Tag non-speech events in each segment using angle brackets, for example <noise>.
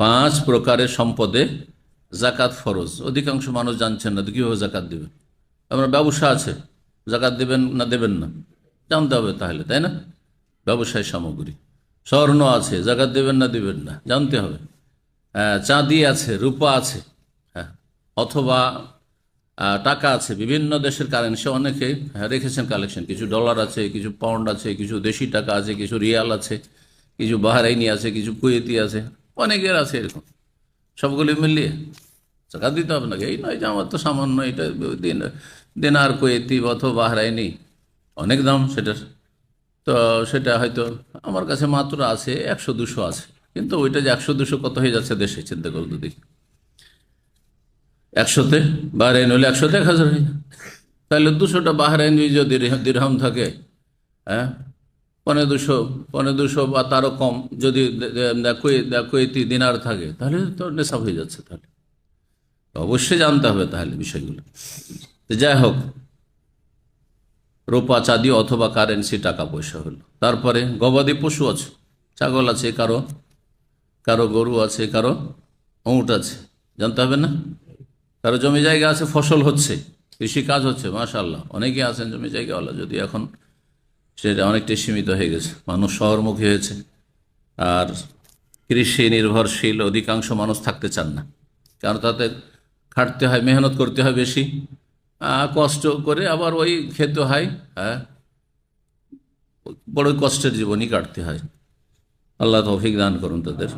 পাঁচ প্রকারের সম্পদে জাকাত ফরজ। অধিকাংশ মানুষ জানছেন না কীভাবে জাকাত দেবেন আপনার ব্যবসা আছে জাকাত দেবেন না দেবেন না? জানতে হবে তাহলে তাই না? ব্যবসায় সামগ্রী। স্বর্ণ আছে জাকাত দেবেন না দেবেন না জানতে হবে। চাঁদি আছে রূপা আছে হ্যাঁ। অথবা টাকা আছে বিভিন্ন দেশের কারেন্সি অনেকে হ্যাঁ, রেখেছেন কালেকশন কিছু ডলার আছে কিছু পাউন্ড আছে কিছু দেশি টাকা আছে কিছু রিয়াল আছে কিছু বাহারাইনি আছে কিছু কুয়েতি আছে। অনেকের আছে এরকম। সবগুলি মিলিয়ে টাকা দিতে হবে নাকি? এই নয় যে আমার তো সামান্য এটা দিন, দিনার কুয়েতি অথবা বাহারাইনি, অনেক দাম সেটার। তো সেটা হয়তো আমার কাছে মাত্র আছে, একশো দুশো আছে। কিন্তু ওইটা যে একশো দুশো কত হয়ে যাচ্ছে দেশে, চিন্তা করো দেখি একশোতে বাহরাইন হলে একশোতে এক হাজার হয়ে। তাহলে দুশোটা বাহরাইন যদি দিরহাম থাকে হ্যাঁ পনেরো দুশো পনেরো দুশো বা তারও কম যদি কুয়েতি দিনার থাকে, তাহলে তো নেশা হয়ে যাচ্ছে তাহলে। অবশ্যই জানতে হবে তাহলে বিষয়গুলো। যাই হোক, রোপা, চাঁদি অথবা কারেন্সি টাকা পয়সা হলো। তারপরে গবাদি পশু আছে, ছাগল আছে, কারও কারও গরু আছে, কারও উঁট আছে, জানতে হবে না? কারও জমি জায়গা আছে, ফসল হচ্ছে কৃষি কাজ হচ্ছে মাশাল্লাহ অনেকে আছেন জমি জায়গাওয়ালা, যদি এখন সেটা অনেকটাই সীমিত হয়ে গেছে। মানুষ শহরমুখী হয়েছে। আর কৃষি নির্ভরশীল অধিকাংশ মানুষ থাকতে চান না। কারণ তাতে খাটতে হয়, মেহনত করতে হয় বেশি। কষ্ট করে আবার ওই খেতে হয় হ্যাঁ। বড় কষ্টের জীবনই কাটতে হয়। আল্লাহ তৌফিক দান করুন তাদের।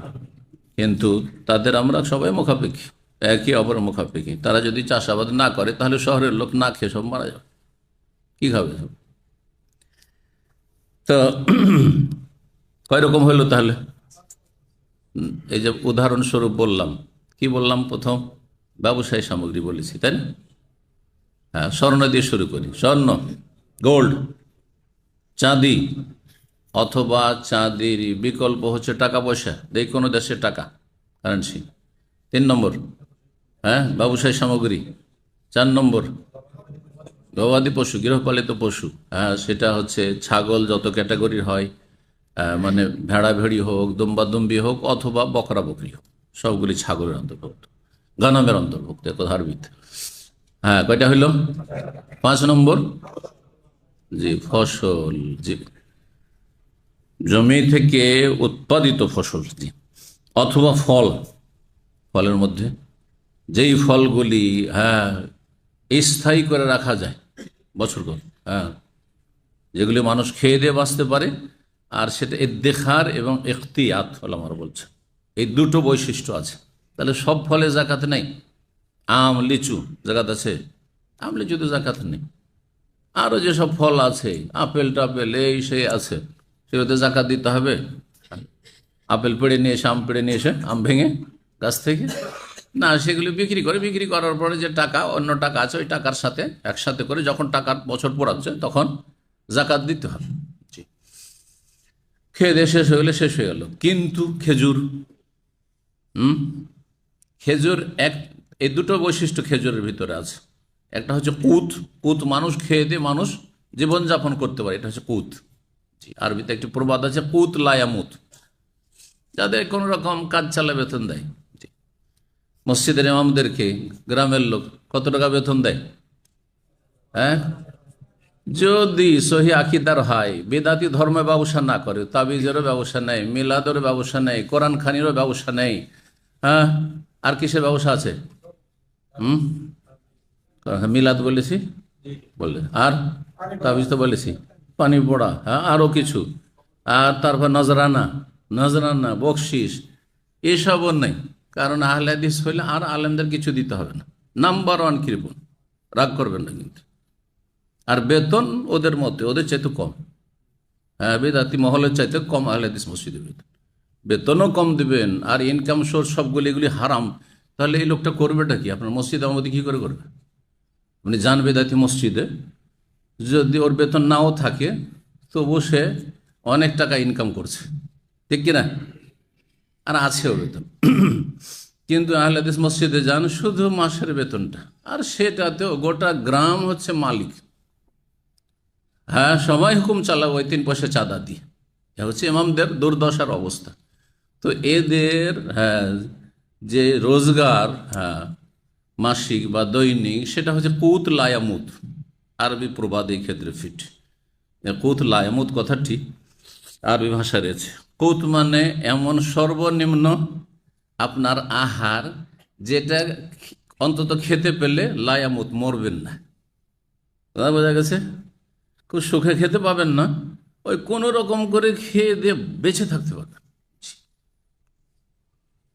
কিন্তু তাদের আমরা সবাই মুখাপেক্ষী একই অপর মুখাপেক্ষী। তারা যদি চাষাবাদ না করে, তাহলে শহরের লোক না খেয়ে সব মারা যাবে। কী খাবে সব? তো কয় রকম হইল তাহলে? এই যে উদাহরণস্বরূপ বললাম। কি বললাম প্রথম? ব্যবসায়ী সামগ্রী বলেছি, তাই না? হ্যাঁ স্বর্ণ দিয়ে শুরু করি। স্বর্ণ, গোল্ড, চাঁদি, অথবা চাঁদির বিকল্প হচ্ছে টাকা পয়সা, যে কোনো দেশের টাকা কারেন্সি তিন নম্বর হ্যাঁ ব্যবসায়ী সামগ্রী। চার নম্বর গবাদি পশু, গৃহপালিত পশু হ্যাঁ সেটা হচ্ছে ছাগল যত ক্যাটাগরির হয় মানে ভেড়া ভেড়ি হোক দুম্বা দুম্বি হোক, অথবা বকরা বকরি হোক, সবগুলি ছাগলের অন্তর্ভুক্ত গানামের অন্তর্ভুক্ত ধার্মিক হ্যাঁ কয়টা হইল? পাঁচ নম্বর? জি, ফসল, জি। জমি থেকে উৎপাদিত ফসল, জি, অথবা ফল, ফলের মধ্যে, যেই ফলগুলি হ্যাঁ স্থায়ী করে রাখা যায় বছর কর হ্যাঁ। যেগুলি মানুষ খেয়ে দিয়ে বাঁচতে পারে, আর সেটা এদ্দেখার এবং এখতিয়াত ফল আমার বলছে এই দুটো বৈশিষ্ট্য আছে। তাহলে সব ফলে জাকাত নেই? আম, লিচু জাকাত আছে? আম লিচু তো জাকাত নেই। আরও যেসব ফল আছে, আপেল, টাপেল, এই সেই আছে, সেগুলোতে জাকাত দিতে হবে। আপেল পেড়ে নিয়ে এসে, আম পেড়ে নিয়ে এসে, আম ভেঙে গাছ থেকে না সেগুলি বিক্রি করে বিক্রি করার পরে যে টাকা অন্য টাকা আছে ওই টাকার সাথে একসাথে করে যখন টাকার বছর পড়াচ্ছে তখন জাকাত দিতে হবে। জি। খেয়ে দিয়ে শেষ হয়ে গেলে শেষ হয়ে গেল। কিন্তু খেজুর হুম? খেজুর এক এই দুটো বৈশিষ্ট্য খেজুরের ভিতরে আছে। একটা হচ্ছে কুত কুত মানুষ খেয়ে দিয়ে মানুষ জীবনযাপন করতে পারে এটা হচ্ছে কুত। জি আরবিতে একটি প্রবাদ আছে কুত লায়ামুত। যাদের কোনো রকম কাজ চালা বেতন দেয়। মসজিদের ইমামদেরকে গ্রামের লোক কত টাকা বেতন দেয়? হ্যাঁ? যদি সহি আকিদার হয়, বেদাতি ধর্মে ব্যবসা না করে, তাবিজেরও ব্যবসা নেই মিলাদের ব্যবসা নেই, কোরআন খানিরও ব্যবসা নেই হ্যাঁ? আর কিসের ব্যবসা আছে? হুম? মিলাদ বলেছি? বলে, আর তাবিজ তো বলেছি। পানি পড়া হ্যাঁ আরও কিছু। আর তারপর নজরানা নজরানা বকশিস এসবও নেই। কারণ আহলে হাদিস হইলে আর আলেমদের কিছু দিতে হবে না। নাম্বার ওয়ান কৃপণ। রাগ করবেন না কিন্তু। আর বেতন ওদের মতে, ওদের চাইতে কম। হ্যাঁ বেদাতি মহলের চাইতে কম আহলে হাদিস মসজিদের বেতন। বেতনও কম দিবেন, আর ইনকাম সোর্স সবগুলি এগুলি হারাম। তাহলে এই লোকটা করবেটা কি? আপনার মসজিদ আমাদের কী করে করবে? আপনি যান বেদাতি মসজিদে। যদি ওর বেতন নাও থাকে, তবু সে অনেক টাকা ইনকাম করছে। ঠিক কিনা? আর আছেও বেতন। কিন্তু আহলাদিস মসজিদে যান শুধু মাসের বেতনটা। আর সেটাতেও গোটা গ্রাম হচ্ছে মালিক। হ্যাঁ সবাই হুকুম চালাবো ওই তিন পয়সা চাঁদা দিয়ে। এ হচ্ছে ইমামদের দুর্দশার অবস্থা। তো এদের হ্যাঁ যে রোজগার হ্যাঁ মাসিক বা দৈনিক, সেটা হচ্ছে কুত লায়ামুত। আরবি প্রবাদ এই ক্ষেত্রে ফিট। কুত লায়ামুত কথাটি আরবি ভাষা রয়েছে। কুত মানে এমন সর্বনিম্ন আপনার আহার যেটা অন্তত খেতে পেলে লায়ামুত, মরবেন না। কথা বোঝা গেছে? খুব সুখে খেতে পাবেন না। ওই কোনো রকম করে খেয়ে দিয়ে বেঁচে থাকতে পারবেন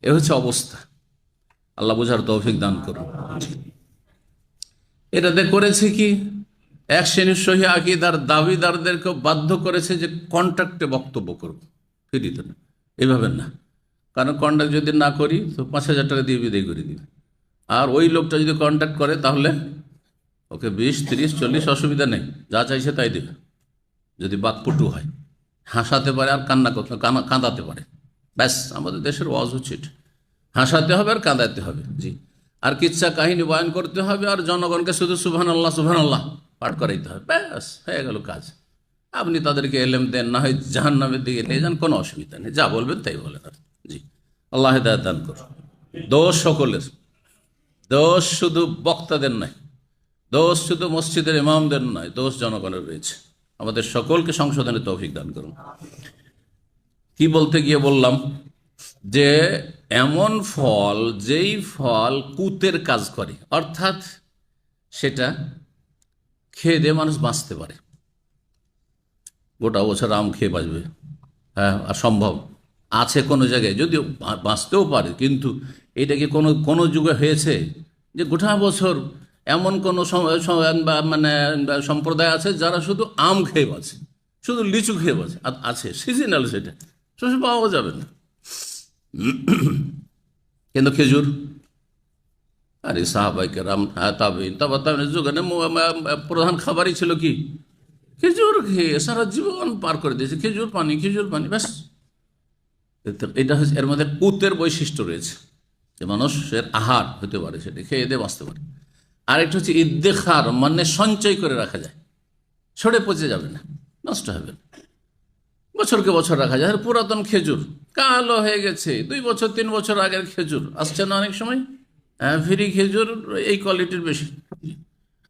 এ হচ্ছে অবস্থা। আল্লাহ বোঝার তৌফিক দান করুন। এটাতে করেছে কি? এক শ্রেণির সহি আকিদার দাবিদারদেরকে বাধ্য করেছে যে কন্ট্রাক্টে বক্তব্য করব ফিরিতে না এভাবে না। কারণ কন্ট্রাক্ট যদি না করি, তো পাঁচ হাজার টাকা দিয়ে বিদায় করে দিবে। আর ওই লোকটা যদি কন্ট্যাক্ট করে, তাহলে ওকে বিশ, তিরিশ, চল্লিশ অসুবিধা নেই। যা চাইছে তাই দেবে। যদি বাকপটু হয়। হাসাতে পারে আর কান্না করতে কানা- কাঁদাতে পারে। ব্যাস, আমাদের দেশের ওয়াজ হচ্ছে। হাসাতে হবে আর কাঁদাতে হবে। জি। আর কিচ্ছা কাহিনী বয়ান করতে হবে আর জনগণকে শুধু সুবহান আল্লাহ সুবহান আল্লাহ পাঠ করাইতে হবে। ব্যাস, হয়ে গেল কাজ। আপনি তাদেরকে এলেম দেন, না হয় জাহান নামের দিকে নিয়ে যান, কোনো অসুবিধা নেই। যা বলবেন তাই বলেন আর জি। আল্লাহ হেদায়ত দান করুন। দোষ সকলের। দোষ শুধু বক্তাদের নয়। দোষ শুধু মসজিদের ইমামদের নয়, দোষ জনগণের রয়েছে। আমাদের সকলকে সংশোধনের তৌফিক দান করুন। কি বলতে গিয়ে বললাম? যে এমন ফল, যেই ফল কুতের কাজ করে, অর্থাৎ সেটা খেয়ে দিয়ে মানুষ বাঁচতে পারে। গোটা বছর আম খেয়ে বাঁচবে। হ্যাঁ আর সম্ভব। আছে কোনো জায়গায়, যদিও বাঁচতেও পারে, কিন্তু এটা কি কোনো কোনো যুগে হয়েছে যে গোটা বছর এমন কোনো মানে সম্প্রদায় আছে যারা শুধু আম খেয়ে বাঁচে, শুধু লিচু খেয়ে বাঁচে আছে সিজনাল সেটা সে পাওয়া যাবে না। কিন্তু খেজুর, আরে সাহাবাইকে রাম হ্যাঁ তাবিন তারপর তাবিনের যুগে মো- মা- মা- প্রধান খাবারই ছিল কি? খেজুর খেয়ে সারা জীবন পার করে দিয়েছে। খেজুর পানি খেজুর পানি, ব্যাস। এটা হচ্ছে, এর মধ্যে কুতের বৈশিষ্ট্য রয়েছে যে মানুষের আহার হতে পারে সেটা, খেয়ে দিয়ে বাঁচতে পারে। আর আরেকটা হচ্ছে ইদ্দেখার মানে সঞ্চয় করে রাখা যায়। সরে পচে যাবে না, নষ্ট হবে না। বছরকে বছর রাখা যায়। পুরাতন খেজুর, কালো হয়ে গেছে, দুই বছর, তিন বছর আগের খেজুর, আসছে না অনেক সময়? হ্যাঁ ফ্রি খেজুর, এই কোয়ালিটির বেশি।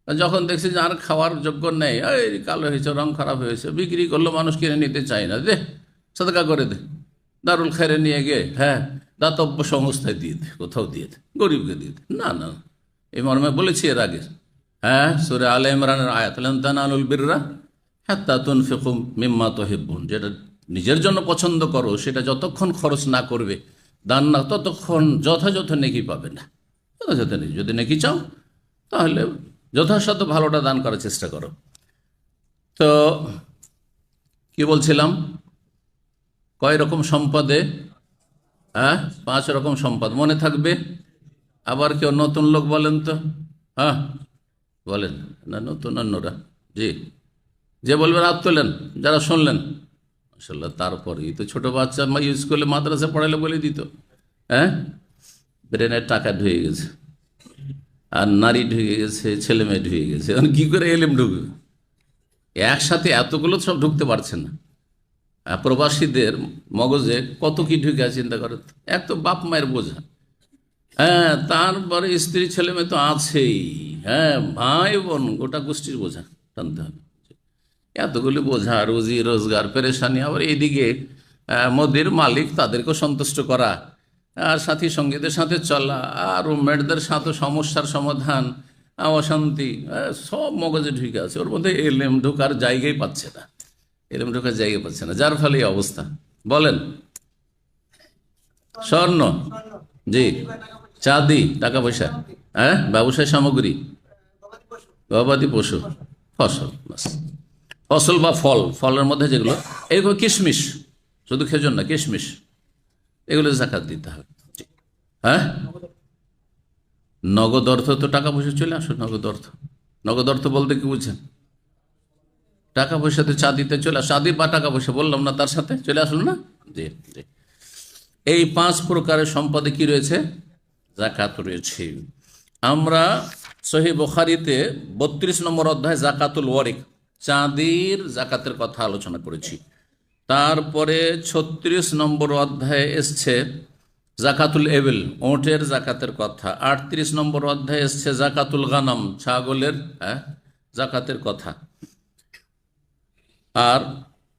যখন দেখছি যে আর খাওয়ার যোগ্য নেই, এই কালো হয়েছে, রং খারাপ হয়েছে, বিক্রি করল মানুষ কিনে নিতে চায় না। দে, সদকা করে দে। দারুল খেরে নিয়ে গিয়ে হ্যাঁ দাতব্য সংস্থায় দিয়ে দে, কোথাও দিয়ে দে, গরিবকে দিয়ে দে। না না, এই মর্মে বলেছি এর আগে। হ্যাঁ সুরে আল ইমরানের আয়াত তানালুল বিররা হ্যাত্তা তুনফিকুম মিম্মা তহিবুন যেটা নিজের জন্য পছন্দ করো, সেটা যতক্ষণ খরচ না করবে, দান না, ততক্ষণ যথাযথ নেকি পাবে না। যথাযথ নেই যদি নেকি চাও, তাহলে যথাসাধ্য ভালোটা দান করার চেষ্টা করো। তো, কি বলছিলাম? কয় রকম সম্পদে হ্যাঁ? পাঁচ রকম সম্পদ। মনে থাকবে? আবার কেউ নতুন লোক বলেন তো? হ্যাঁ? বলেন। না, নতুন অন্যরা। জি। যে বলবেন হাত তোলেন, যারা শুনলেন। মাসাল্লাহ তারপরেই তো ছোট বাচ্চা মা স্কুলে মাদ্রাসা পড়ালে বলে দিত। হ্যাঁ? ব্রেনের টাকা ঢুকে গেছে। আর নারী ঢুকে গেছে ছেলে মেয়ে ঢুকে গেছে। এখন কী করে এলেম ঢুকবে? একসাথে এতগুলো সব ঢুকতে পারছে না। প্রবাসীদের মগজে কত কি ঢুকে আছে চিন্তা করে। এক তো বাপ মায়ের বোঝা। হ্যাঁ তারপরে স্ত্রী ছেলে মেয়ে তো আছেই। হ্যাঁ ভাই বোন গোটা গোষ্ঠীর বোঝা টানতে হবে। এতগুলি বোঝা রুজি রোজগার পেরেশানি আবার এইদিকে আহ, মোদির মালিক তাদেরকেও সন্তুষ্ট করা। আর সাথী সঙ্গীদের সাথে চলা, আর রুমমেটদের সাথে সমস্যার সমাধান অশান্তি সব মগজে ঢুকে আছে। ওর মধ্যে এলেম ঢোকার জায়গাই পাচ্ছে না। এলেম ঢোকার জায়গা পাচ্ছে না। যার ফলে অবস্থা। বলেন। স্বর্ণ। জি। চাঁদি, টাকা পয়সা। হ্যাঁ? ব্যবসায় সামগ্রী। গবাদি পশু। ফসল ফসল বা ফল, ফলের মধ্যে যেগুলো এগুলো কিশমিশ। শুধু খেজুর না, কিশমিশ। এগুলো জাকাত দিতে হবে। হ্যাঁ? নগদ অর্থ তো টাকা পয়সা চলে আসো নগদ অর্থ। নগদ অর্থ বলতে কি বুঝছেন? টাকা পয়সাতে চাঁদিতে চলে আসো চাঁদি বা টাকা পয়সা, বললাম না তার সাথে, চলে আসলো না? জি জি। এই পাঁচ প্রকারের সম্পদে কি রয়েছে? জাকাত রয়েছে। আমরা সহি বখারিতে বত্রিশ নম্বর অধ্যায় জাকাতুল ওয়ারিক, চাঁদির জাকাতের কথা আলোচনা করেছি। তারপরে ছত্রিশ নম্বর অধ্যায়ে এসছে জাকাতুল এবেল ওটের জাকাতের কথা। আটত্রিশ নম্বর অধ্যায়ে এসছে জাকাতুল গানাম ছাগলের হ্যাঁ, জাকাতের কথা। আর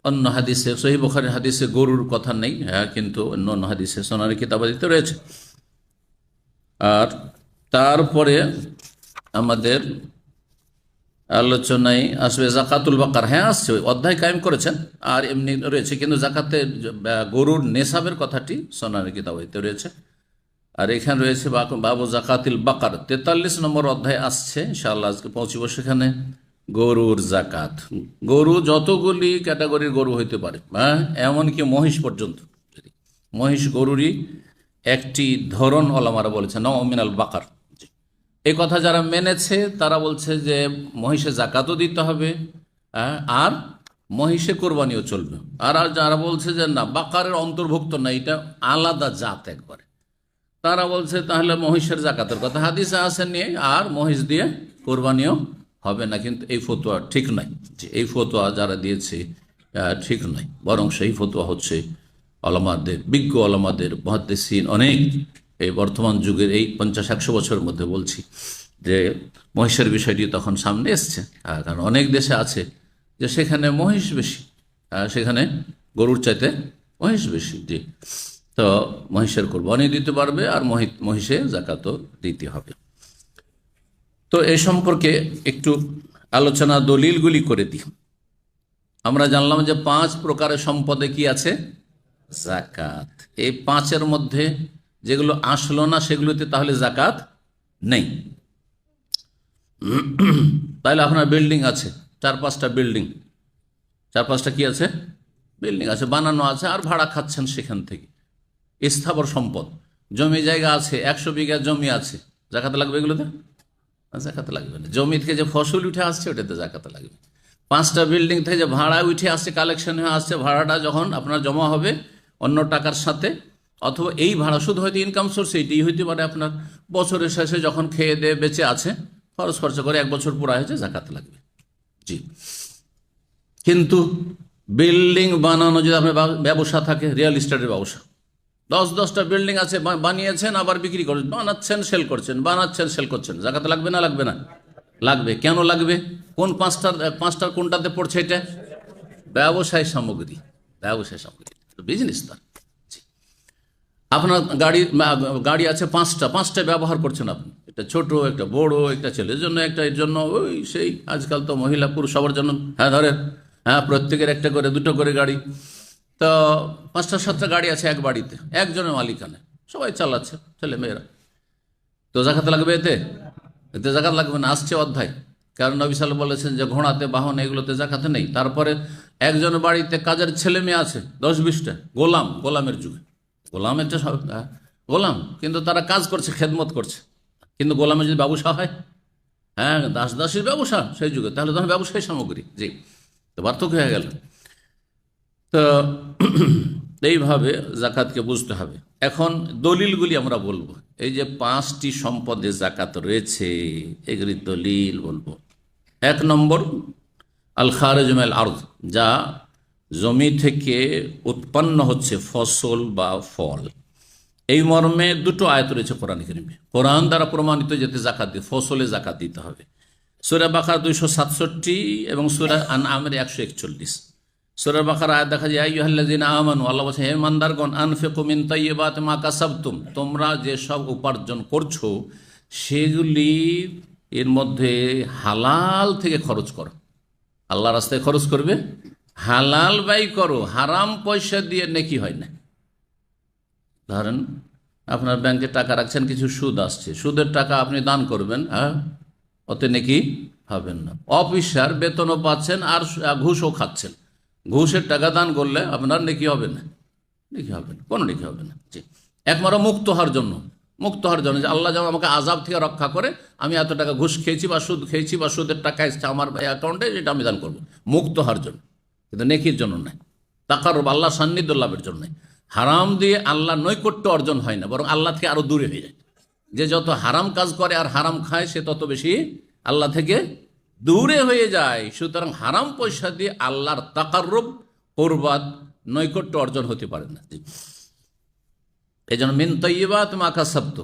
অন্য হাদিসে সহি বখারের হাদিসে গরুর কথা নেই হ্যাঁ কিন্তু অন্য অন্য হাদিসে সোনারি কিতাবাদিতে রয়েছে। আর তারপরে আমাদের আলোচনায় আসবে জাকাতুল বাকার। হ্যাঁ আসছে অধ্যায় কায়েম করেছেন। আর এমনি রয়েছে, কিন্তু জাকাতে গরুর নেশাবের কথাটি সোনারি কিতাবাদিতে রয়েছে। আর এখানে রয়েছে বাবু জাকাতিল বাকার। তেতাল্লিশ নম্বর অধ্যায় আসছে, ইনশাআল্লাহ আজকে পৌঁছিব সেখানে। গরুর জাকাত। গরু যতগুলি ক্যাটাগরির গরু হইতে পারে হ্যাঁ এমনকি মহিষ পর্যন্ত। মহিষ গরুরই একটি ধরন ওলামারা বলেছে নমিনাল বাকার। এই কথা যারা মেনেছে তারা বলছে যে মহিষে জাকাতও দিতে হবে হ্যাঁ, আর মহিষে কোরবানিও চলবে। আর আর যারা বলছে যে না বাকারের অন্তর্ভুক্ত না এটা আলাদা জাত একবারে। তারা বলছে তাহলে মহিষের জাকাতের কথা হাদিসে আসেন আর মহিষ দিয়ে কোরবানিও হবে না কিন্তু এই ফতোয়া ঠিক নাই। যে এই ফতোয়া যারা দিয়েছে ঠিক নয় বরং সেই ফতোয়া হচ্ছে আলমাদের বিজ্ঞ আলমাদের মহাদ্দেসিন অনেক এই বর্তমান যুগের এই পঞ্চাশ, একশো বছরের মধ্যে বলছি যে মহিষের বিষয়টি তখন সামনে এসছে। কারণ অনেক দেশে আছে যে সেখানে মহিষ বেশি সেখানে গরুর চাইতে মহিষ বেশি জি তো মহিষের কোরবানি দিতে পারবে আর মহি- মহিষে জাকাতও দিতে হবে। তো এই সম্পর্কে একটু আলোচনা দলিলগুলি করে দিই। আমরা জানলাম যে পাঁচ প্রকারের সম্পদে কি আছে? জাকাত। এই পাঁচের মধ্যে যেগুলো আসলো না সেগুলোতে তাহলে জাকাত নেই। তাহলে আপনার বিল্ডিং আছে, চার পাঁচটা বিল্ডিং। চার পাঁচটা কি আছে? বিল্ডিং আছে, বানানো আছে, আর ভাড়া খাচ্ছেন সেখান থেকে। স্থাবর সম্পদ। জমি জায়গা আছে, একশো বিঘা জমি আছে। জাকাতে লাগবে এগুলোতে? জাকাতে লাগবে না। জমি থেকে যে ফসল উঠে আসছে, ওটাতে জাকাতে লাগবে। পাঁচটা বিল্ডিং থেকে যে ভাড়া উঠে আসছে, কালেকশন হয়ে আসছে, ভাড়াটা যখন আপনার জমা হবে অন্য টাকার সাথে অথবা এই ভাড়া শুধু হয়তো ইনকাম সোর্স এইটাই হইতে পারে আপনার। বছরের শেষে যখন খেয়ে দিয়ে বেঁচে আছে, খরচ খরচা করে এক বছর পুরা হয়েছে, জাকাত লাগবে। জি। কিন্তু বিল্ডিং বানানো যদি আপনার ব্যবসা থাকে রিয়েল এস্টেটের ব্যবসা। দশ দশটা বিল্ডিং আছে বানিয়েছেন, আবার বিক্রি করছেন বানাচ্ছেন সেল করছেন, বানাচ্ছেন সেল করছেন। জাকাত লাগবে না লাগবে না? লাগবে। কেন লাগবে? কোন পাঁচটার পাঁচটার কোনটাতে পড়ছে এটা? ব্যবসায় সামগ্রী। ব্যবসায় সামগ্রী। বিজনেস তার। আপনার গাড়ি গাড়ি আছে পাঁচটা পাঁচটা ব্যবহার করছেন আপনি। একটা ছোট, একটা বড়, একটা ছেলের জন্য, একটা এর জন্য, ওই সেই আজকাল তো মহিলা, পুরুষ সবার জন্য। হ্যাঁ ধরেন হ্যাঁ প্রত্যেকের একটা করে, দুটো করে গাড়ি। তো পাঁচটা, সাতটা গাড়ি আছে এক বাড়িতে, একজনের মালিকানে সবাই চালাচ্ছে, ছেলে মেয়েরা। তো জাকাত লাগবে এতে? এতে জাকাত লাগবে না? আসছে অধ্যায়। কারণ নবী সাল বলেছেন যে ঘোড়াতে, বাহন এগুলোতে জাকাতে নেই। তারপরে একজন বাড়িতে কাজের ছেলে মেয়ে আছে, দশ বিশটা, গোলাম, গোলামের যুগে। সব হ্যাঁ, গোলাম কিন্তু তারা কাজ করছে খেদমত করছে। কিন্তু গোলামের যদি ব্যবসা হয় হ্যাঁ দাস দাসের ব্যবসা সেই যুগে তাহলে তখন ব্যবসায়ী সামগ্রী জি তো পার্থক্য হয়ে গেল। তো <clears throat> এইভাবে জাকাতকে বুঝতে হবে। এখন দলিলগুলি আমরা বলব। এই যে পাঁচটি সম্পদে জাকাত রয়েছে এগুলি দলিল বলব। এক নম্বর আল খারেজমেল আর্দ যা জমি থেকে উৎপন্ন হচ্ছে ফসল বা ফল। এই মর্মে দুটো আয়ত রয়েছে কোরআন করিমে। কোরআন দ্বারা প্রমাণিত যেতে জাকাত দিয়ে, ফসলে জাকাত দিতে হবে। সুরা বাকার দুইশো সাতষট্টি এবং সুরা আন আমের একশো একচল্লিশ। সুরা বাকার আয়াত দেখা যায় আইয়ুহাল্লাযিনা আমানু আল্লাহ বলছে হে মান্দারগণ আনফিকু মিন তাইয়্যিবাতি মা কাসাবতুম তোমরা যে সব উপার্জন করছ, সেগুলি এর মধ্যে হালাল থেকে খরচ করো। আল্লাহ রাস্তায় খরচ করবে? হালাল ব্যয় করো, হারাম পয়সা দিয়ে নেকি হয় না। ধরেন, আপনার ব্যাংকে টাকা রাখছেন, কিছু সুদ আসছে। সুদের টাকা আপনি দান করবেন হ্যাঁ? ওতে নাকি হবেন না। অফিসার বেতনও পাচ্ছেন আর ঘুষও খাচ্ছেন। ঘুষের টাকা দান করলে আপনার নেকি হবে না। নেকি হবে না, কোনো নেকি হবে না। জি। একমাত্র মুক্ত হওয়ার জন্য। মুক্ত হওয়ার জন্য যে আল্লাহ যেমন আমাকে আজাব থেকে রক্ষা করে, আমি এত টাকা ঘুষ খেয়েছি বা সুদ খেয়েছি বা সুদের টাকা এসছে আমার অ্যাকাউন্টে এটা আমি দান করব। মুক্ত হওয়ার জন্য। কিন্তু নেকির জন্য নয়। টাকার আল্লাহ সান্নিধ্য লাভের জন্য হারাম দিয়ে আল্লাহ নৈকট্য অর্জন হয় না, বরং আল্লাহ থেকে আরও দূরে হয়ে যায়। যে যত হারাম কাজ করে আর হারাম খায়, সে তত বেশি আল্লাহ থেকে দূরে হয়ে যায়। সুতরাং হারাম পয়সা দিয়ে আল্লাহর তাকারুব কোরবাদ, নৈকট্য অর্জন হতে পারে না। এই জন্য মিন তৈবাত মাকা শব্দ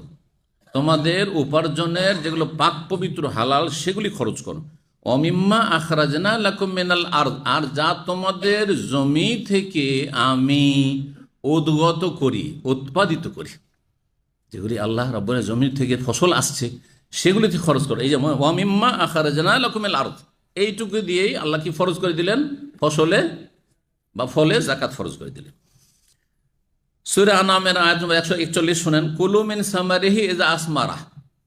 তোমাদের উপার্জনের যেগুলো পাক পবিত্র হালাল, সেগুলি খরচ করো। অমিম্মা আখরাজনা লাকুম মিনাল আর আর যা তোমাদের জমি থেকে আমি উদ্গত করি, উৎপাদিত করি, যেগুলি আল্লাহ রব্বনের জমি থেকে ফসল আসছে, সেগুলিতে খরচ করো। এই যে ওয়ামিম্মা আখারাজনা লকুমেল আর্থ এইটুকু দিয়েই আল্লাহ কি ফরজ করে দিলেন? ফসলে বা ফলে জাকাত ফরজ করে দিলেন। সুরে আনামের আয়াত একশো একচল্লিশ শোনেন কুলুমিন সামারিহি এজা আসমারা।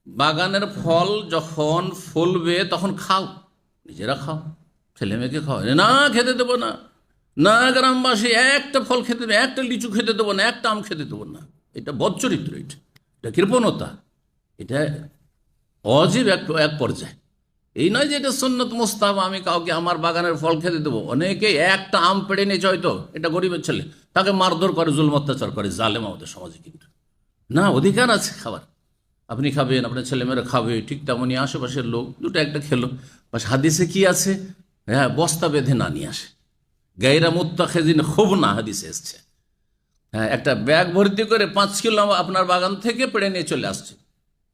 বাগানের ফল যখন ফলবে, তখন খাও। নিজেরা খাও, ছেলে মেয়েকে খাও। না খেতে দেবো না। না গ্রামবাসী একটা ফল খেতে দেবো, একটা লিচু খেতে দেবো না, একটা আম খেতে দেবো না। এটা বদচরিত্র এটা। এটা কৃপণতা। এটা অজীব এক এক পর্যায়ে। এই নয় যে এটা সন্ন্যত মোস্তাব আমি কাউকে আমার বাগানের ফল খেতে দেবো। অনেকে একটা আম পেড়ে নিয়েছে হয়তো, এটা গরিবের ছেলে। তাকে মারধর করে জুল অত্যাচার করে, জালেম আমাদের সমাজে কিন্তু। না, অধিকার আছে খাবার। আপনি খাবেন, আপনার ছেলেমেয়েরা খাবে, ঠিক তেমনই আশেপাশের লোক, দুটো একটা খেলো। বাস হাদিসে কি আছে? হ্যাঁ বস্তা বেঁধে না নিয়ে আসে। গাইরা মুত্তাখেদিন খুব না হাদিসে এসছে। হ্যাঁ একটা ব্যাগ ভর্তি করে পাঁচ কিলো আপনার বাগান থেকে পেড়ে নিয়ে চলে আসছে।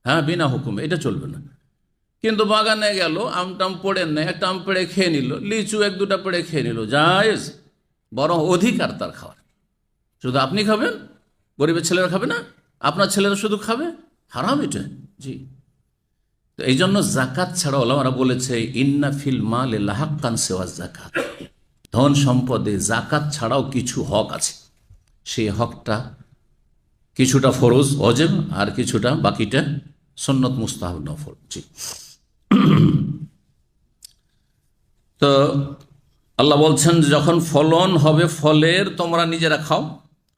হ্যাঁ বিনা হুকুমে, এটা চলবে না। কিন্তু বাগানে গেল, আম টাম পড়ে নেয়, একটা আম পেড়ে খেয়ে নিল, লিচু এক দুটা পেড়ে খেয়ে নিল জায়েজ বরং অধিকার তার খাওয়ার। শুধু আপনি খাবেন? গরিবের ছেলেরা খাবে না? আপনার ছেলেরা শুধু খাবে? হারাম এটা? জি। তো এই জন্য জাকাত ছাড়া ওলামারা বলেছে, ইন্না ফিল মাল লাহাক্কান সেওয়া জাকাত ধন সম্পদে জাকাত ছাড়াও কিছু হক আছে। সেই হকটা কিছুটা ফরজ, অজেব, আর কিছুটা বাকিটা সন্নত মুস্তাহাব নফর জি। তো আল্লাহ বলছেন যখন ফলন হবে ফলের, তোমরা নিজেরা খাও।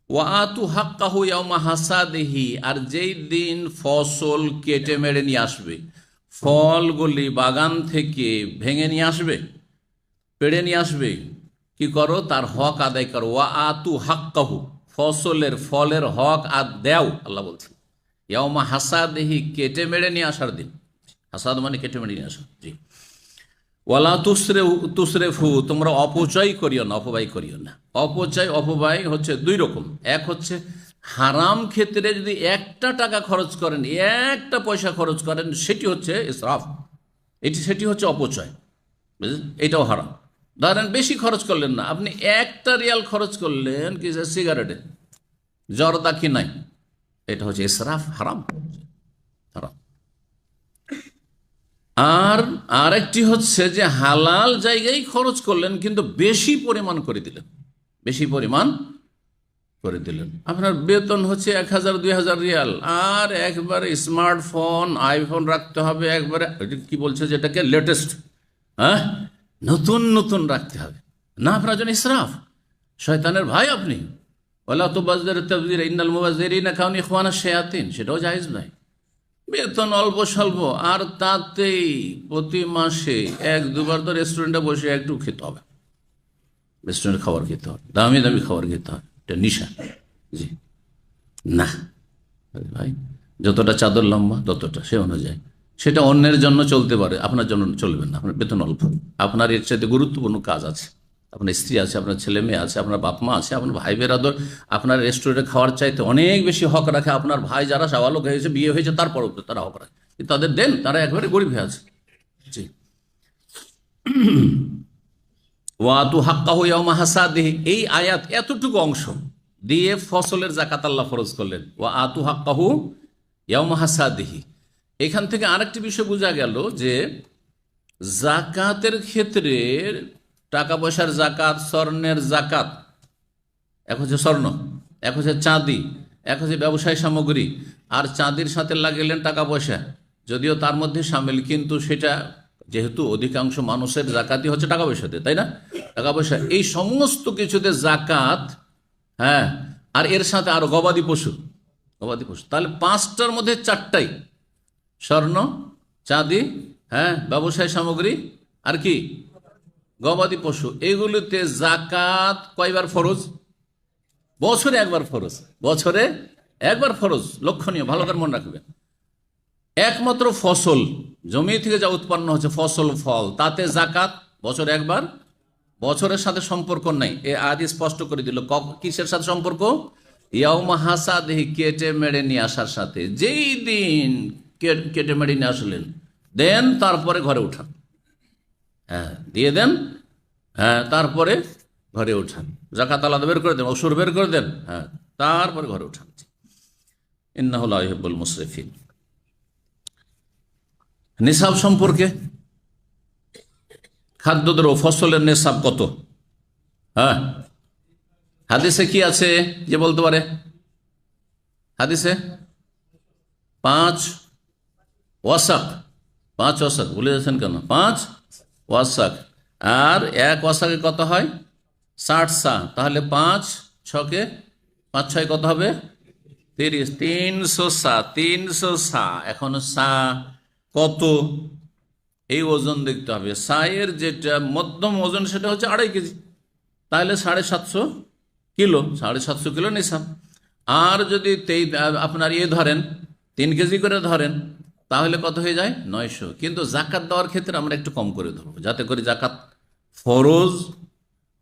ওয়াতু হাক্কাহু ইয়ামা হাসাদেহি, আর যেই দিন ফসল কেটে মেরে নিয়ে আসবে, ফলগুলি বাগান থেকে ভেঙে নিয়ে আসবে, পেড়ে নিয়ে আসবে, কি করো? তার হক আদায় করো। ওয়া আতু হাক্কাহু, ফসলের ফলের হক আর দেও, আল্লাহ বলছেন। ইয়ামা হাসাদেহি, কেটে মেরে নিয়ে আসার দিন। হাসাদ মানে কেটে মেরে নিয়ে আসা জি। ওয়ালা তুসরে তুসরে ফু তোমরা অপচয় করিও না, অপব্যয় করিও না। অপচয়, অপব্যয় হচ্ছে দুই রকম। এক হচ্ছে হারাম ক্ষেত্রে যদি একটা টাকা খরচ করেন, একটা পয়সা খরচ করেন, সেটি হচ্ছে ইসরাফ। এটি সেটি হচ্ছে অপচয়। বুঝলেন এটাও হারাম। ধরেন বেশি খরচ করলেন না, আপনি একটা রিয়াল খরচ করলেন কি সিগারেটে? জর্দা কি নাই? এটা হচ্ছে ইসরাফ, হারাম। হারাম। আর আরেকটি হচ্ছে যে হালাল জায়গায় খরচ করলেন, কিন্তু বেশি পরিমাণ করে দিলেন। বেশি পরিমাণ করে দিলেন। আপনার বেতন হচ্ছে এক হাজার, দুই হাজার রিয়াল। আর একবারে স্মার্টফোন, আইফোন রাখতে হবে, একবারে কি বলছে যেটাকে লেটেস্ট হ্যাঁ? নতুন নতুন রাখতে হবে। না, আপনার জন্য ইসরাফ। শয়তানের ভাই আপনি। ওলা তো বাজদের তবদির, ইন্নাল মুবাজির না ইখওয়ানা শেয়াতিন। সেটাও জায়েজ নয়। বেতন অল্প স্বল্প, আর তাতেই প্রতি মাসে এক, দুবার তো রেস্টুরেন্টে বসে একটু খেতে হবে। রেস্টুরেন্টে খাবার খেতে হবে, দামি দামি খাবার খেতে হবে, এটা নিশা জি। না। ভাই, যতটা চাদর লম্বা, ততটা, সে অনুযায়ী। সেটা অন্যের জন্য চলতে পারে, আপনার জন্য চলবে না, আপনার বেতন অল্প। আপনার এর চাইতে গুরুত্বপূর্ণ কাজ আছে। আপনার স্ত্রী আছে, আপনার ছেলে মেয়ে আছে, আপনার বাপ মা আছে, আপনার ভাই বেরাদর আপনার রেস্টুরেন্টে খাওয়ার চাইতে অনেক বেশি হক রাখে, আপনার ভাই যারা সাবালক হয়েছে বিয়ে হয়েছে, তারপরও তারা হক রাখে। তাদের দেন, তারা একবারে গরিব হয়ে আছে। জি। ওয়াতু হাক্কা হইয়া হাসাদিহি, এই আয়াত এতটুকু অংশ দিয়ে ফসলের জাকাত আল্লাহ ফরজ করলেন। ওয়া আতু হাক্কাহু ইয়াউমা হাসাদিহি। এখান থেকে আরেকটি বিষয় বোঝা গেল যে জাকাতের ক্ষেত্রে টাকা পয়সার জাকাত, স্বর্ণের জাকাত। এক হচ্ছে স্বর্ণ, এক হচ্ছে চাঁদি, এক হচ্ছে ব্যবসায় সামগ্রী। আর চাঁদির সাথে লাগিলেন টাকা পয়সা যদিও তার মধ্যে সামিল, কিন্তু সেটা যেহেতু অধিকাংশ মানুষের জাকাতই হচ্ছে টাকা পয়সাতে তাই না? টাকা পয়সা এই সমস্ত কিছুতে জাকাত হ্যাঁ আর এর সাথে আরও গবাদি পশু গবাদি পশু। তাহলে পাঁচটার মধ্যে চারটাই, স্বর্ণ, চাঁদি হ্যাঁ ব্যবসায় সামগ্রী, আর কি? গবাদি পশু, এগুলোতে জাকাত কয়বার ফরজ? বছরে একবার ফরজ। বছরে একবার ফরজ, লক্ষণীয়, ভালো করে মনে রাখবেন। একমাত্র ফসল, জমি থেকে যা উৎপন্ন হচ্ছে, ফসল, ফল, তাতে জাকাত বছরে একবার, বছরের সাথে সম্পর্ক নাই। এ আদি স্পষ্ট করে দিল। কিসের সাথে সম্পর্ক? কেটে মেরে নিয়ে আসার সাথে। যেই দিন কেটে মেরে নিয়ে আসলেন, দেন তারপরে ঘরে উঠান। হ্যাঁ দিয়ে দেন হ্যাঁ তারপরে ঘরে উঠান জাকাত আলাদা বের করে দেন অসুর বের করে দেন হ্যাঁ তারপরে ঘরে উঠান ইন্নাহুল আহিবুল মুসরিফিন নিসাব সম্পর্কে? খাদ্যদ্রব্য ফসলের নেশাব কত? হ্যাঁ হাদিসে কি আছে যে বলতে পারে? হাদিসে? পাঁচ ওয়াসাক পাঁচ ওয়াসাক, ভুলে যাচ্ছেন কেন? পাঁচ ওয়াসাক। আর এক ওয়াসাকে কত হয়? ষাট সা। তাহলে পাঁচ, ছকে পাঁচ, ছয় কত হবে? তিরিশ। তিনশো সা তিনশো সা। এখন সা কত? এই ওজন দেখতে হবে। সায়ের যেটা মধ্যম ওজন সেটা হচ্ছে আড়াই কেজি। তাহলে সাড়ে সাতশো কিলো, সাড়ে সাতশো কিলো নিসাব। আর যদি তেই আপনার ইয়ে ধরেন, তিন কেজি করে ধরেন তাহলে কত হয়ে যায়? নয়শো। কিন্তু জাকাত দেওয়ার ক্ষেত্রে আমরা একটু কম করে ধরবো। যাতে করে জাকাত ফরজ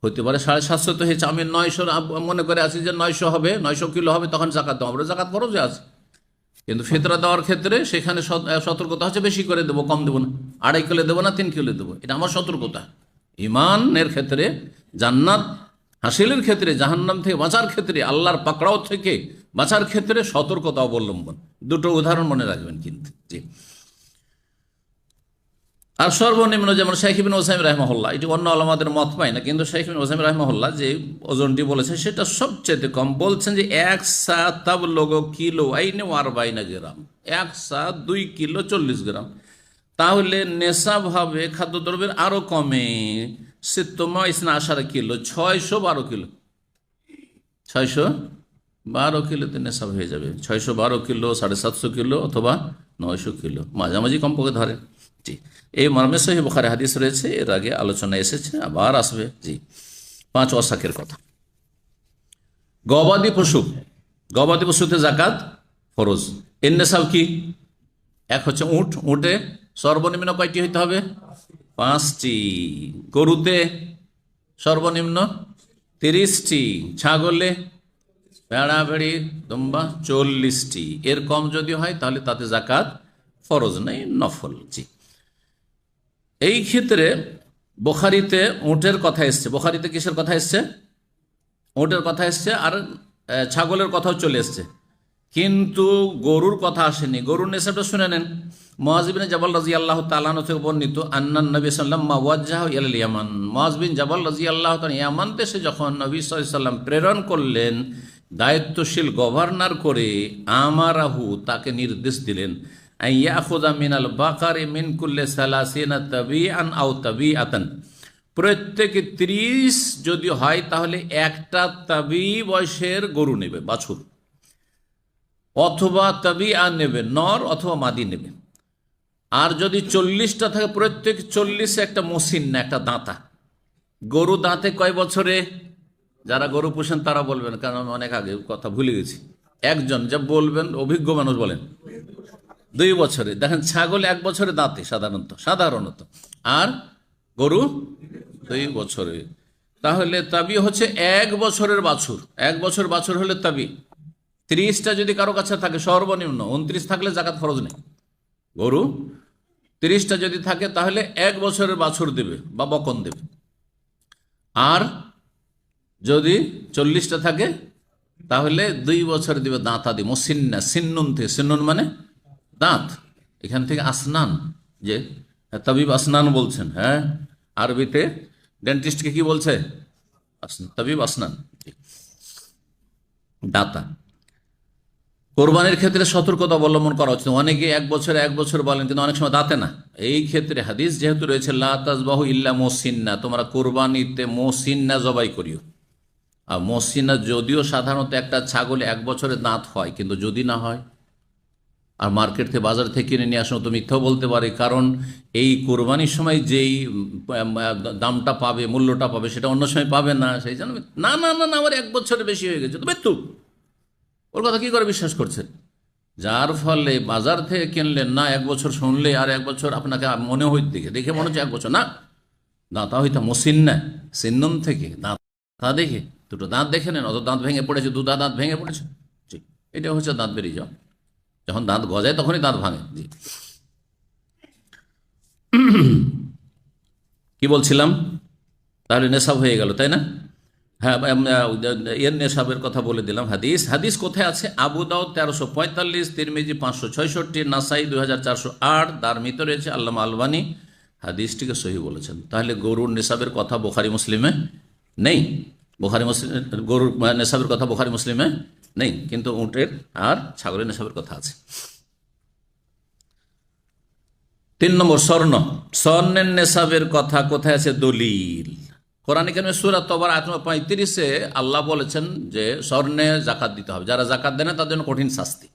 হতে পারে। সাড়ে সাতশো তো হয়েছে। আমি নয়শো মনে করে আছি যে নয়শো হবে, নয়শো কিলো হবে, তখন জাকাত দেওয়া আমরা জাকাত ফরজে আছে। কিন্তু ফেতরা দেওয়ার ক্ষেত্রে সেখানে সত- সতর্কতা হচ্ছে বেশি করে দেবো, কম দেবো না। আড়াই কিলো দেবো না, তিন কিলো দেবো। এটা আমার সতর্কতা। ইমানের ক্ষেত্রে জান্নাত হাসিলের ক্ষেত্রে, জাহান্নাম থেকে বাঁচার ক্ষেত্রে, আল্লাহর পাকড়াও থেকে বাঁচার ক্ষেত্রে সতর্কতা অবলম্বন। দুটো উদাহরণ মনে রাখবেন কিন্তু। জি। আর সর্বনিম্ন যেমন শেখিবিন ওসাইম রাহমহল্লা এটি অন্য আলমাদের মত পায় না, কিন্তু শেখিবিন ওসাইম রাহমহল্লা যে ওজনটি বলেছে, সেটা সবচেয়ে কম। বলছেন যে এক সা তাব লোগ কিলো আইনে আর বাইনা গ্রাম। এক সা দুই কিলো চল্লিশ গ্রাম। তাহলে নেশাব হবে খাদ্যদ্রব্যের আরও কমে। সিত্তমা ইসনা আষাঢ় কিলো, ছয়শো বারো কিলো। ছয়শো? বারো কিলোতে নেশাব হয়ে যাবে। ছয়শো বারো কিলো, সাড়ে সাতশো কিলো অথবা নয়শো কিলো। মাঝামাঝি কমপক্ষে ধরে। জি। এই মর্মে সহি বোখারে হাদিস রয়েছে, এর আগে আলোচনা এসেছে, আবার আসবে। জি। পাঁচ অশাকের কথা। গবাদি পশু। গবাদি পশুতে জাকাত ফরজ। এর নেশাব কি? এক হচ্ছে উট। উটে সর্বনিম্ন কয়টি হইতে হবে? পাঁচটি। গরুতে সর্বনিম্ন তিরিশটি। ছাগলে ভেড়া ভেড়ি দুম্বা, চল্লিশটি। এর কম যদি হয়, তাহলে তাতে জাকাত ফরজ নেই, নফল জি। এই ক্ষেত্রে বোখারিতে উটের কথা এসছে। বোখারিতে কিসের কথা এসছে? উটের কথা এসছে আর ছাগলের কথাও চলে এসছে। কিন্তু গরুর কথা আসেনি। গরুর নেশাটা শুনে নেন। মহাজবিন জাবাল রাজি আল্লাহ তালানো থেকে বর্ণিত, আন্নান নবী সাল্লাম ওয়াজ্জাহ ইয়াল ইয়ামান। মহাজবিন জাবাল রাজি আল্লাহ ইয়ামান দেশে যখন নবী সাল্লাম প্রেরণ করলেন দায়িত্বশীল গভর্নর করে আমারাহু তাকে নির্দেশ দিলেন ইয়াখুদা মিনাল বাকারে মিন কুল্লে সালাসিনা তাবি আন আও তাবি আতান প্রত্যেকে ত্রিশ যদি হয়, তাহলে একটা তাবি বয়সের গরু নেবে, বাছুর। অথবা তাবি আর নেবে, নর অথবা মাদি নেবে। আর যদি চল্লিশটা থাকে, প্রত্যেক চল্লিশে একটা মসিন না একটা দাঁতা। গরু দাঁতে কয় বছরে? যারা গরু পোষেন তারা বলবেন, কারণ আমি অনেক আগে কথা ভুলে গেছি। একজন যা বলবেন, অভিজ্ঞ মানুষ বলেন, দুই বছরে। দেখেন, ছাগল এক বছরে দাঁতে সাধারণত সাধারণত। আর গরু দুই বছরে। তাহলে তাবি হচ্ছে এক বছরের বাছুর। এক বছর বাছুর হলে তাবি। ত্রিশটা যদি কারও কাছে থাকে, সর্বনিম্ন উনত্রিশ থাকলে জাকাত খরচ নেই। গরু তিরিশটা যদি থাকে, তাহলে এক বছরের বাছুর দেবে বা বকন দেবে। আর যদি চল্লিশটা থাকে, তাহলে দুই বছর দিবে দাঁতা দিব সিন্না, সিন্নুন থেকে। সিন্নুন মানে দাঁত। এখান থেকে আসনান, যে তবিব আসনান বলছেন হ্যাঁ? আরবিতে ডেন্টিস্টকে কি বলছে? তবিব আসনান। দাঁতা। কোরবানির ক্ষেত্রে সতর্কতা অবলম্বন করা উচিত। অনেকে এক বছর এক বছর বলেন, কিন্তু অনেক সময় দাঁতে না। এই ক্ষেত্রে হাদিস যেহেতু রয়েছে লাতাজবাহু ইল্লা মোসিন্না তোমরা কোরবানিতে মোসিন্না জবাই করিও। আর মোসিন্না যদিও সাধারণত একটা ছাগলে এক বছরে দাঁত হয়, কিন্তু যদি না হয়, আর মার্কেট থেকে বাজার থেকে কিনে নিয়ে আসো তো মিথ্যাও বলতে পারে। কারণ এই কোরবানির সময় যেই দামটা পাবে, মূল্যটা পাবে, সেটা অন্য সময় পাবে না, সেই জন্য না না না না, আমার এক বছরে বেশি হয়ে গেছে, তো মৃত্যু ওর কথা কী করে বিশ্বাস করছেন যার ফলে বাজার থেকে কিনলেন না, এক বছর শুনলে আর এক বছর আপনাকে মনে হইতে দেখে দেখে মনে হচ্ছে এক বছর। না, দাঁতা হইতো মসিন্না সিন্নম থেকে, দাঁত দেখে। দুটো দাঁত দেখে নেন, অত দাঁত ভেঙে পড়েছে, দুটা দাঁত ভেঙে পড়েছে। জি, এটা হচ্ছে দাঁত বেরিয়ে যাও যখন দাঁত গজায় তখনই দাঁত ভাঙে কি বলছিলাম? তাহলে নেশাব হয়ে গেল, তাই না? হ্যাঁ এর নেশাবের কথা বলে দিলাম হাদিস। হাদিস কোথায় আছে? আবু দাউদ তেরোশো পঁয়তাল্লিশ, তিরমিজি পাঁচশো ছয়ষট্টি, নাসাই দুই হাজার চারশো আট দারমিত রয়েছে আল্লামা আলবানি। হাদিসটিকে সহি বলেছেন। তাহলে গরুর নেশাবের কথা বোখারি মুসলিমে নেই? বোখারি মুসলিম, গরুর নেশাবের কথা বোখারি মুসলিমে নেই, কিন্তু উটের আর ছাগলের নেশাবের কথা আছে। তিন নম্বর স্বর্ণ। স্বর্ণের নেশাবের কথা কোথায় আছে? দলিল। কোরআন কেন সুরাত তবার নম্বর পঁয়ত্রিশে আল্লাহ বলেছেন যে স্বর্ণে জাকাত দিতে হবে। যারা জাকাত দেয় না, তাদের জন্য কঠিন শাস্তি।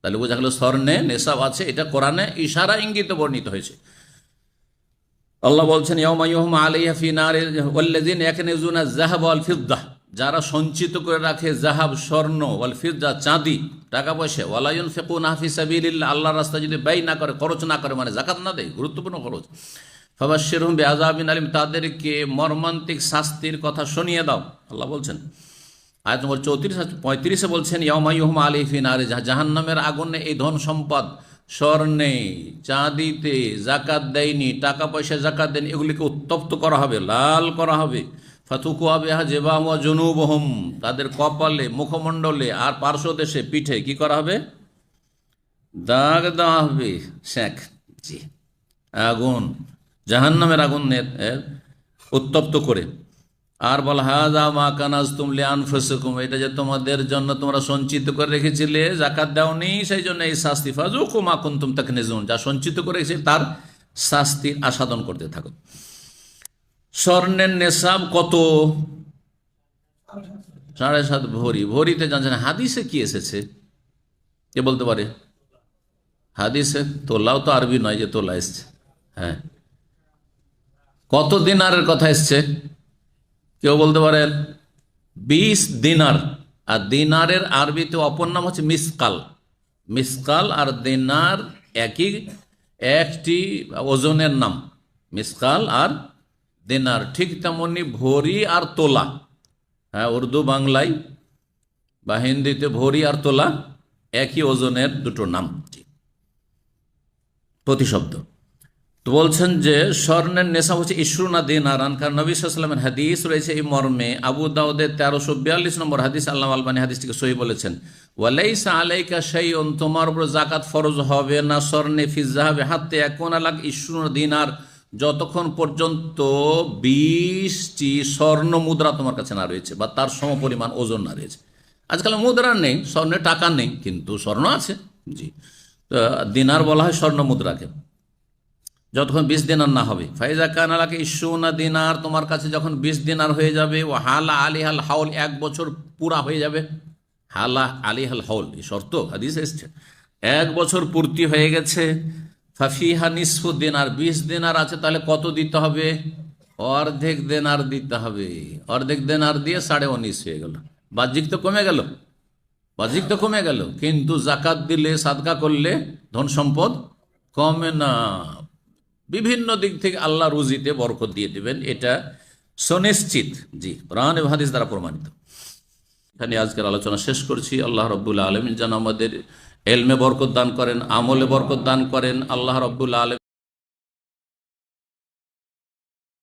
তাহলে বোঝা গেল স্বর্ণে নেশাব আছে, এটা কোরআনে ইশারা ইঙ্গিতে বর্ণিত হয়েছে। আল্লাহ বলছেন ইয়মা ইয়মা আলাইহা ফি নারে ওয়াল্লাযিন ইয়াকনিজুনা ফিদ্দাহ যারা সঞ্চিত করে রাখে জাহাব স্বর্ণ ওয়াল চাঁদি, টাকা পয়সা, ওয়ালা ইউনফিকুনা ফি সাবিলিল্লাহ। আল্লাহর রাস্তায় যদি ব্যয় না করে, খরচ না করে মানে জাকাত না দেয়, গুরুত্বপূর্ণ খরচ। ফাবাশশিরহুম বিআযাবিন আলিম, তাদেরকে মর্মান্তিক শাস্তির কথা শুনিয়ে দাও। আল্লাহ বলছেন, আয়াত নম্বর চৌত্রিশ, পঁয়ত্রিশে বলছেন ইয়মা ইয়মা আলী ফিনারে জাহান্নামের আগুনে এই ধন সম্পদ স্বর্ণে, চাঁদিতে জাকাত দেয়নি টাকা পয়সা জাকাত দেয়নি, এগুলিকে উত্তপ্ত করা হবে, লাল করা হবে। ফাতুকু হবে হা জেবাম জনুবহম, তাদের কপালে, মুখমণ্ডলে আর পার্শ্ব দেশে পিঠে কি করা হবে? দাগ দেওয়া হবে শেখ জি, আগুন, জাহান্নামের আগুন উত্তপ্ত করে। আর বল হাজা মা কানাজ তুমলে আনফুসুকুম এটা যে তোমাদের জন্য তোমরা সঞ্চিত করে রেখেছিলে জাকাত দাওনি, সেই জন্য এই শাস্তি ফাজুকু মা কুন্তুম তাকে নিজুন যা সঞ্চিত করে রেখেছিলে, তার শাস্তির আসাদন করতে থাকো। স্বর্ণের নেশাব কত? সাড়ে সাত ভরি। ভরিতে জানছেন, হাদিসে কি এসেছে? কে বলতে পারে? হাদিসে তোলাও তো আরবি নয় যে তোলা এসছে। হ্যাঁ। কত দিনারের কথা এসছে? কেউ বলতে পারেন বিশ দিনার। আর দিনারের আরবিতে অপর নাম হচ্ছে মিসকাল। মিসকাল আর দিনার একই, একটি ওজনের নাম। মিসকাল আর দিনার, ঠিক তেমনি ভরি আর তোলা। হ্যাঁ উর্দু বাংলায় বা হিন্দিতে ভরি আর তোলা একই ওজনের দুটো নাম। প্রতিশব্দ। তো বলছেন যে, স্বর্ণের নেশা হচ্ছে ইসরুনা দিন আরান কারণ নবী সাল্লামের হাদিস রয়েছে এই মর্মে। আবু দাউদের তেরোশো বিয়াল্লিশ নম্বর হাদিস আল্লাহ আলবানী হাদিসটিকে সহি বলেছেন, ওয়ালাইসা আলাইকা সেই তোমার উপর জাকাত ফরজ হবে না স্বর্ণে ফিজা হবে হাতে এখন আলাক ইসরুনা দিনার। যতক্ষণ পর্যন্ত বিশটি স্বর্ণ মুদ্রা তোমার কাছে না রয়েছে, বা তার সমপরিমাণ ওজন না রয়েছে। আজকাল মুদ্রা নেই, স্বর্ণের টাকা নেই, কিন্তু স্বর্ণ আছে। জি। দিনার বলা হয় স্বর্ণ মুদ্রাকে। যতক্ষণ বিশ দিনার না হবে। ফাইজা কানালাকে ইস্যুনা দিনার, তোমার কাছে যখন বিশ দিনার হয়ে যাবে ও হালা আলি হাল হাউল, এক বছর পুরা হয়ে যাবে। হালা আলি হাল হাউল, এই শর্ত, হাদিস এসছে। এক বছর পূর্তি হয়ে গেছে, ফাফিহা নিসফু দিনার বিশ দিনার আছে, তাহলে কত দিতে হবে? অর্ধেক দেনার দিতে হবে। অর্ধেক দেনার দিয়ে সাড়ে উনিশ হয়ে গেল। বাহ্যিক তো কমে গেল। বাহ্যিক তো কমে গেল। কিন্তু জাকাত দিলে, সাদকা করলে ধন সম্পদ কমে না। বিভিন্ন দিক থেকে আল্লাহ রুজিতে বরকত দিয়ে দিবেন। এটা সুনিশ্চিত। জি প্রাণ হাদিস দ্বারা প্রমাণিত। এখানে আজকের আলোচনা শেষ করছি। আল্লাহ রব্বুল্লা আলমিন যেন আমাদের এলমে বরকত দান করেন, আমলে বরকত দান করেন। আল্লাহ রব্বুল্লা আলম